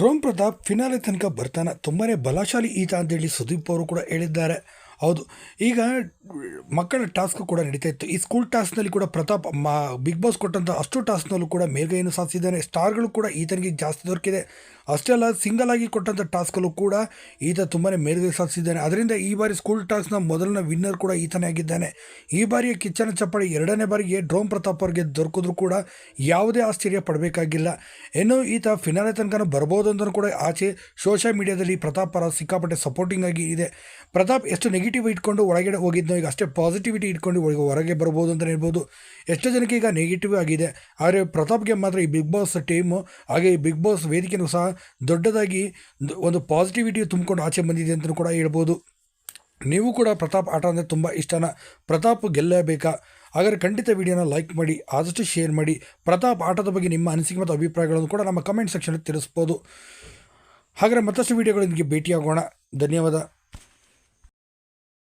Drone Pratap finale ತನಕ ಬರ್ತಾನೆ. ತುಂಬಾ ಬಲಶಾಲಿ ಈತ ಅಂತೇಳಿ ಸುದೀಪ್ ಅವರು ಕೂಡ ಹೇಳಿದ್ದಾರೆ. ಹೌದು. ಈಗ ಮಕ್ಕಳ ಟಾಸ್ಕ್ ಕೂಡ ನಡೀತಾ ಇತ್ತು. ಈ ಸ್ಕೂಲ್ ಟಾಸ್ಕ್ನಲ್ಲಿ ಕೂಡ ಪ್ರತಾಪ್, ಮಾ, ಬಿಗ್ ಬಾಸ್ ಕೊಟ್ಟಂಥ ಅಷ್ಟು ಟಾಸ್ಕ್ನಲ್ಲೂ ಕೂಡ ಮೇಲ್ಗೈಯನ್ನು ಸಾಧಿಸಿದ್ದಾನೆ. ಸ್ಟಾರ್ಗಳು ಕೂಡ ಈತನಿಗೆ ಜಾಸ್ತಿ ದೊರಕಿದೆ. ಅಷ್ಟೇ ಅಲ್ಲ, ಸಿಂಗಲ್ ಆಗಿ ಕೊಟ್ಟಂಥ ಟಾಸ್ಕಲ್ಲೂ ಕೂಡ ಈತ ತುಂಬಾ ಮೇಲ್ಗೈ ಸಾಧಿಸಿದ್ದಾನೆ. ಅದರಿಂದ ಈ ಬಾರಿ ಸ್ಕೂಲ್ ಟಾಸ್ಕ್ನ ಮೊದಲನೇ ವಿನ್ನರ್ ಕೂಡ ಈತನೇ ಆಗಿದ್ದಾನೆ. ಈ ಬಾರಿಯ ಕಿಚ್ಚನ ಚಪ್ಪಡಿ ಎರಡನೇ ಬಾರಿಗೆ ಡ್ರೋನ್ ಪ್ರತಾಪ್ ಅವರಿಗೆ ದೊರಕಿದ್ರು ಕೂಡ ಯಾವುದೇ ಆಶ್ಚರ್ಯ ಪಡಬೇಕಾಗಿಲ್ಲ. ಇನ್ನು ಈತ ಫಿನಾಲೆ ತನಕ ಬರ್ಬೋದು ಅಂತ ಕೂಡ ಆಚೆ ಸೋಷಿಯಲ್ ಮೀಡಿಯಾದಲ್ಲಿ ಪ್ರತಾಪ್ ಪರ ಸಿಕ್ಕಾಪಟ್ಟೆ ಸಪೋರ್ಟಿಂಗ್ ಆಗಿ ಇದೆ. ಪ್ರತಾಪ್ ಎಷ್ಟು ನೆಗೆಟಿವ್ ಇಟ್ಕೊಂಡು ಒಳಗಡೆ ಹೋಗಿದ್ನೋ ಈಗ ಅಷ್ಟೇ ಪಾಸಿಟಿವಿಟಿ ಇಟ್ಕೊಂಡು ಒಳಗೆ ಹೊರಗೆ ಬರ್ಬೋದು ಅಂತ ಹೇಳ್ಬೋದು. ಎಷ್ಟೋ ಜನಕ್ಕೆ ಈಗ ನೆಗೆಟಿವ್ ಆಗಿದೆ. ಆದರೆ ಪ್ರತಾಪ್ಗೆ ಮಾತ್ರ ಈ ಬಿಗ್ ಬಾಸ್ ಟೀಮು ಹಾಗೆ ಈ ಬಿಗ್ ಬಾಸ್ ವೇದಿಕೆಯೂ ಸಹ ದೊಡ್ಡದಾಗಿ ಒಂದು ಪಾಸಿಟಿವಿಟಿ ತುಂಬಿಕೊಂಡು ಆಚೆ ಬಂದಿದೆ ಅಂತಲೂ ಕೂಡ ಹೇಳ್ಬೋದು. ನೀವು ಕೂಡ ಪ್ರತಾಪ್ ಆಟ ಅಂದರೆ ತುಂಬ ಇಷ್ಟನ? ಪ್ರತಾಪ್ ಗೆಲ್ಲಬೇಕಾ? ಹಾಗಾದರೆ ಖಂಡಿತ ವಿಡಿಯೋನ ಲೈಕ್ ಮಾಡಿ, ಆದಷ್ಟು ಶೇರ್ ಮಾಡಿ. ಪ್ರತಾಪ್ ಆಟದ ಬಗ್ಗೆ ನಿಮ್ಮ ಅನಿಸಿಕೆ ಮತ್ತು ಅಭಿಪ್ರಾಯಗಳನ್ನು ಕೂಡ ನಮ್ಮ ಕಮೆಂಟ್ ಸೆಕ್ಷನಲ್ಲಿ ತಿಳಿಸ್ಬೋದು. ಹಾಗಾದರೆ ಮತ್ತಷ್ಟು ವಿಡಿಯೋಗಳೊಂದಿಗೆ ಭೇಟಿಯಾಗೋಣ. ಧನ್ಯವಾದ.